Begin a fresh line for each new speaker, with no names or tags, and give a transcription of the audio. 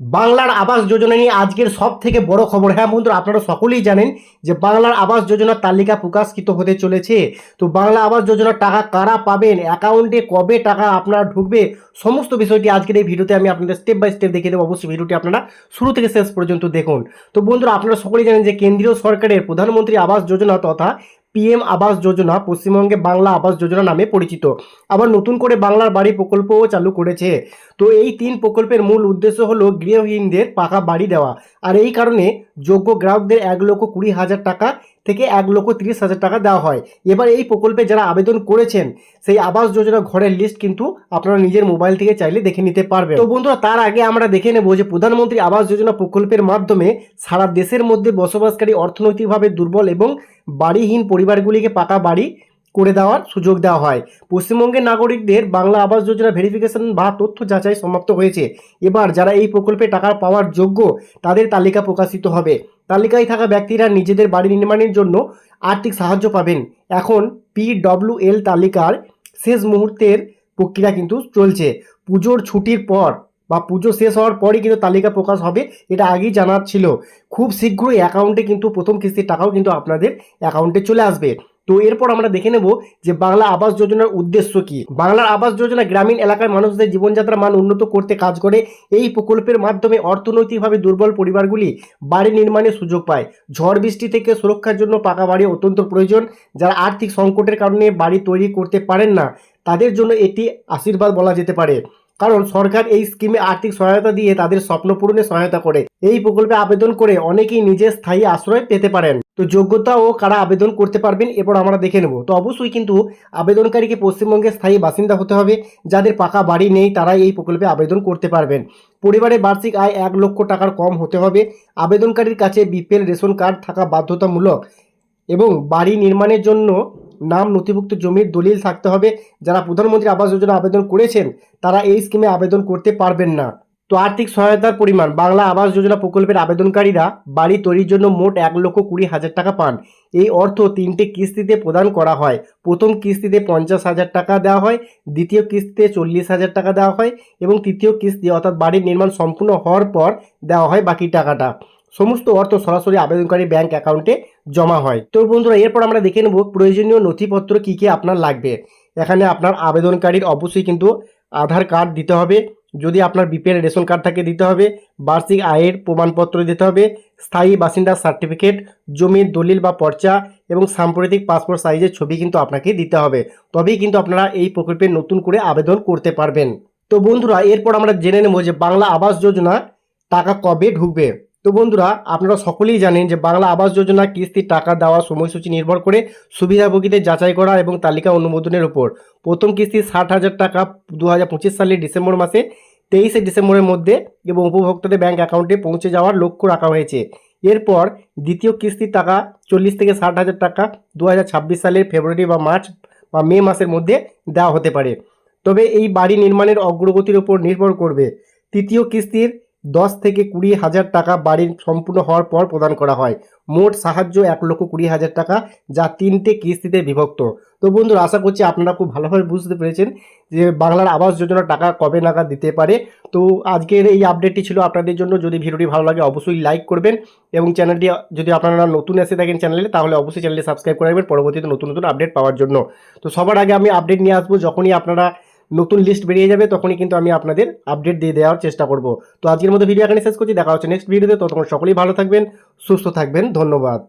বাংলার আবাস যোজনা নিয়ে আজকের সব থেকে বড় খবর। হ্যাঁ বন্ধুরা, আপনারা সকলেই জানেন যে বাংলার আবাস যোজনার তালিকা প্রকাশিত হতে চলেছে। তো বাংলা আবাস যোজনার টাকা কারা পাবেন, অ্যাকাউন্টে কবে টাকা আপনার ঢুকবে, সমস্ত বিষয়টি আজকের এই ভিডিওতে আমি আপনাদের স্টেপ বাই স্টেপ দেখিয়ে দেবো। অবশ্যই ভিডিওটি আপনারা শুরু থেকে শেষ পর্যন্ত দেখুন। তো বন্ধুরা, আপনারা সকলেই জানেন যে কেন্দ্রীয় সরকারের প্রধানমন্ত্রী আবাস যোজনা তথা পিএম আবাস যোজনা পশ্চিমবঙ্গে বাংলা আবাস যোজনা নামে পরিচিত। আবার নতুন করে বাংলার বাড়ি প্রকল্পও চালু করেছে। তো এই তিন প্রকল্পের মূল উদ্দেশ্য হলো গৃহহীনদের পাকা বাড়ি দেওয়া। আর এই কারণে যোগ্য গ্রাহকদের এক লক্ষ কুড়ি হাজার টাকা থেকে এক লক্ষ তিরিশ হাজার টাকা দেওয়া হয়। এবার এই প্রকল্পে যারা আবেদন করেছেন, সেই আবাস যোজনা ঘরের লিস্ট কিন্তু আপনারা নিজের মোবাইল থেকে চাইলে দেখে নিতে পারবেন। তো বন্ধুরা, তার আগে আমরা দেখে নেব যে প্রধানমন্ত্রী আবাস যোজনা প্রকল্পের মাধ্যমে সারা দেশের মধ্যে বসবাসকারী অর্থনৈতিকভাবে দুর্বল এবং বাড়িহীন পরিবারগুলিকে পাকা বাড়ি করে দেওয়ার সুযোগ দেওয়া হয়। পশ্চিমবঙ্গের নাগরিকদের বাংলা আবাস যোজনা ভেরিফিকেশন বা তথ্য যাচাই সমাপ্ত হয়েছে। এবার যারা এই প্রকল্পে টাকা পাওয়ার যোগ্য, তাদের তালিকা প্রকাশিত হবে। তালিকায় থাকা ব্যক্তিরা নিজেদের বাড়ি নির্মাণের জন্য আর্থিক সাহায্য পাবেন। এখন পিডব্লিউএল তালিকার শেষ মুহূর্তের প্রক্রিয়া কিন্তু চলছে। পুজোর ছুটির পর বা পুজো শেষ হওয়ার পরই কিন্তু তালিকা প্রকাশ হবে, এটা আগেই জানা ছিল। খুব শীঘ্রই অ্যাকাউন্টে কিন্তু প্রথম কিস্তির টাকাও কিন্তু আপনাদের অ্যাকাউন্টে চলে আসবে। তো এরপর আমরা দেখে নেব যে বাংলা আবাস যোজনার উদ্দেশ্য কি। বাংলার আবাস যোজনা গ্রামীণ এলাকার মানুষদের জীবনযাত্রার মান উন্নত করতে কাজ করে, এই প্রকল্পের মাধ্যমে অর্থনৈতিকভাবে দুর্বল পরিবারগুলি বাড়ি নির্মাণের সুযোগ পায়। ঝড় বৃষ্টি থেকে সুরক্ষার জন্য পাকা বাড়ি অত্যন্ত প্রয়োজন, যারা আর্থিক সংকটের কারণে বাড়ি তৈরি করতে পারেন না, তাদের জন্য এটি আশীর্বাদ বলা যেতে পারে। কারণ সরকার এই স্কিমে আর্থিক সহায়তা দিয়ে তাদের স্বপ্ন পূরণে সহায়তা করে। এই প্রকল্পে আবেদন করে অনেকেই নিজের স্থায়ী আশ্রয় পেতে পারেন। তো যোগ্যতা ও কারা আবেদন করতে পারবেন, এরপর আমরা দেখে নেব। তো অবশ্যই কিন্তু আবেদনকারীকে পশ্চিমবঙ্গের স্থায়ী বাসিন্দা হতে হবে, যাদের পাকা বাড়ি নেই তারা এই প্রকল্পে আবেদন করতে পারবেন। পরিবারের বার্ষিক আয় এক লক্ষ টাকার কম হতে হবে, আবেদনকারীর কাছে বিপিএল রেশন কার্ড থাকা বাধ্যতামূলক এবং বাড়ি নির্মাণের জন্য নাম নথিভুক্ত জমির দলিল থাকতে হবে। যারা প্রধানমন্ত্রী আবাস যোজনা আবেদন করেছেন, তারা এই স্কিমে আবেদন করতে পারবেন না। তো আর্থিক সহায়তার পরিমাণ, বাংলা আবাস যোজনা প্রকল্পের আবেদনকারীরা বাড়ি তৈরির জন্য মোট এক লক্ষ কুড়ি হাজার টাকা পান। এই অর্থ তিনটে কিস্তিতে প্রদান করা হয়। প্রথম কিস্তিতে পঞ্চাশ হাজার টাকা দেওয়া হয়, দ্বিতীয় কিস্তিতে চল্লিশ হাজার টাকা দেওয়া হয় এবং তৃতীয় কিস্তি অর্থাৎ বাড়ির নির্মাণ সম্পূর্ণ হওয়ার পর দেওয়া হয় বাকি টাকাটা। সমস্ত অর্থ সরাসরি আবেদনকারী ব্যাংক অ্যাকাউন্টে জমা হয়। তো বন্ধুরা, এরপর আমরা দেখে নেব প্রয়োজনীয় নথিপত্র কী কী আপনার লাগবে। এখানে আপনার আবেদনকারীর অবশ্যই কিন্তু আধার কার্ড দিতে হবে। যদি আপনার বিপিএল রেশন কার্ড থাকে দিতে হবে, বার্ষিক আয়ের প্রমাণপত্র দিতে হবে, স্থায়ী বাসিন্দার সার্টিফিকেট জমির দলিল বা পর্চা এবং সাম্প্রতিক পাসপোর্ট সাইজের ছবি কিন্তু আপনাকে দিতে হবে। তবেই কিন্তু আপনারা এই প্রকল্পে নতুন করে আবেদন করতে পারবেন। তো বন্ধুরা, এরপর আমরা জেনে নেব যে বাংলা আবাস যোজনা টাকা কবে ঢুকবে। তো বন্ধুরা, আপনারা সকলেই জানেন যে বাংলা আবাস যোজনা কিস্তির টাকা দেওয়ার সময়সূচি নির্ভর করে সুবিধাভোগীদের যাচাই করা এবং তালিকা অনুমোদনের উপর। প্রথম কিস্তি ষাট হাজার টাকা দু হাজার পঁচিশ সালের ডিসেম্বর মাসে, তেইশে ডিসেম্বরের মধ্যে এবং উপভোক্তাদের ব্যাংক অ্যাকাউন্টে পৌঁছে যাওয়ার লক্ষ্য রাখা হয়েছে। এরপর দ্বিতীয় কিস্তির টাকা চল্লিশ থেকে ষাট হাজার টাকা দু হাজার ছাব্বিশ সালের ফেব্রুয়ারি বা মার্চ বা মে মাসের মধ্যে দেওয়া হতে পারে। তবে এই বাড়ি নির্মাণের অগ্রগতির উপর নির্ভর করবে। তৃতীয় কিস্তির দশ থেকে কুড়ি হাজার টাকা বাড়ির সম্পূর্ণ হওয়ার পর প্রদান করা হয়। মোট সাহায্য এক লক্ষ কুড়ি হাজার টাকা, যা তিনটে কিস্তিতে বিভক্ত। তো বন্ধুরা, আশা করছি আপনারা খুব ভালোভাবে বুঝতে পেরেছেন যে বাংলার আবাস যোজনার টাকা কবে নাগাদ দিতে পারে। তো আজকের এই আপডেটটি ছিল আপনাদের জন্য। যদি ভিডিওটি ভালো লাগে, অবশ্যই লাইক করবেন এবং চ্যানেলটি যদি আপনারা নতুন এসে থাকেন চ্যানেলে তাহলে অবশ্যই চ্যানেলটি সাবস্ক্রাইব করে রাখবেন। পরবর্তীতে নতুন নতুন আপডেট পাওয়ার জন্য। তো সবার আগে আমি আপডেট নিয়ে আসব। যখনই আপনারা নতুন লিস্ট বেরিয়ে যাবে, তখনই কিন্তু আমি আপনাদের আপডেট দিয়ে দেওয়ার চেষ্টা করব। তো আজকের মতো ভিডিও এখানে শেষ করছি, দেখা হচ্ছে নেক্সট ভিডিওতে ততক্ষণ সকলেই ভালো থাকবেন, সুস্থ থাকবেন, ধন্যবাদ।